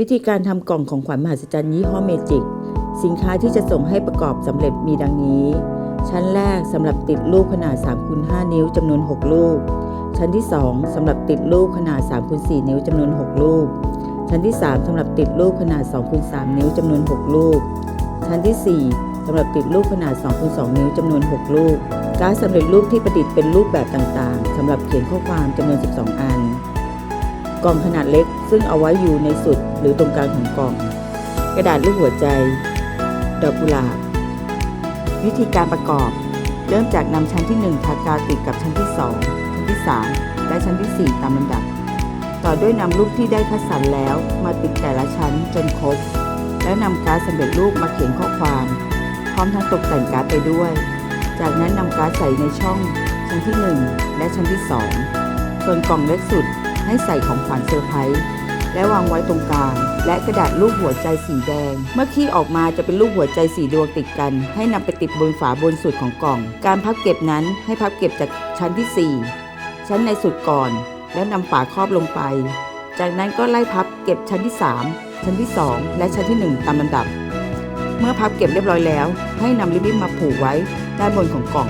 วิธีการทำกล่องของขวัญมหัศจรรย์ยี่ห้อเมจิก สินค้าที่จะส่งให้ประกอบสำเร็จมีดังนี้ ชั้นแรกสำหรับติดลูกขนาด3คูณ5นิ้วจำนวน 6 ลูก ชั้นที่ 2สำหรับติดลูกขนาด3คูณ4นิ้วจำนวน 6 ลูก ชั้นที่ 3สำหรับติดลูกขนาด2คูณ3นิ้วจำนวน 6 ลูก ชั้นทีสี่4สำหรับติดลูกขนาด2คูณ2นิ้วจำนวน 6 ลูก การสำเร็จรูปที่ประดิษฐ์เป็นรูปแบบต่างๆสำหรับเขียนข้อความจำนวน 12 อัน กล่องขนาดเล็ก ซึ่งเอาไว้อยู่ในสุดหรือตรงกลางของกล่อง กระดาษรูปหัวใจ ดอกกุหลาบ วิธีการประกอบ เริ่มจากนำชั้นที่ 1 ทากาวติดกับชั้นที่ 2 ชั้นที่ 3 และชั้นทีสี่4 ตามลำดับ ต่อด้วยนำรูปที่ได้คัดสรรแล้วมาติดแต่ละชั้นจนครบ แล้วนำการ์ดสำเร็จรูปมาเขียนข้อความ พร้อมทั้งตกแต่งการ์ดไปด้วย จากนั้นนำการ์ดใส่ในช่องชั้นที่ 1 และชั้นที่ 2 ส่วนกล่องเล็กสุด ให้ใส่ของขวัญเซอร์ไพรส์และวางไว้ตรงกลาง และกระดาษรูปหัวใจสีแดง เมื่อขี้ออกมาจะเป็นรูปหัวใจสีดวงติดกัน ให้นำไปติดบนฝาบนสุดของกล่อง การพับเก็บนั้นให้พับเก็บจากชั้นที่ 4 ชั้นในสุดก่อน แล้วนำฝาครอบลงไป จากนั้นก็ไล่พับเก็บชั้นที่ 3 ชั้นที่ 2 และชั้นที่ 1 ตามลำดับ เมื่อพับเก็บเรียบร้อยแล้ว ให้นำริบบิ้นมาผูกไว้ด้านบนของกล่อง